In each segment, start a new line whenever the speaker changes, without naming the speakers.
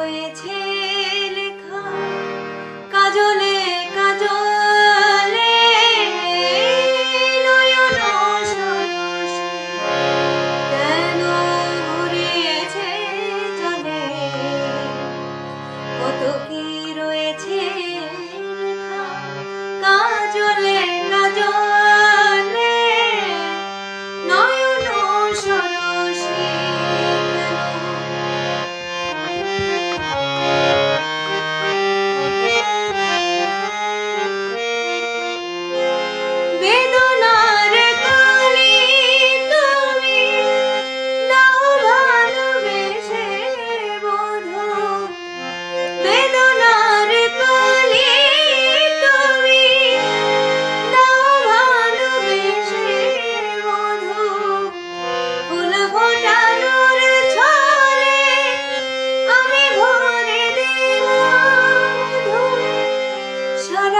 রয়েছে লেখা। কাজলে কাজলে নয়ন কেন ঘুরিয়েছে চলে কত কি রয়েছে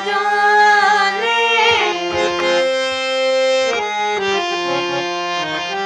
ভজন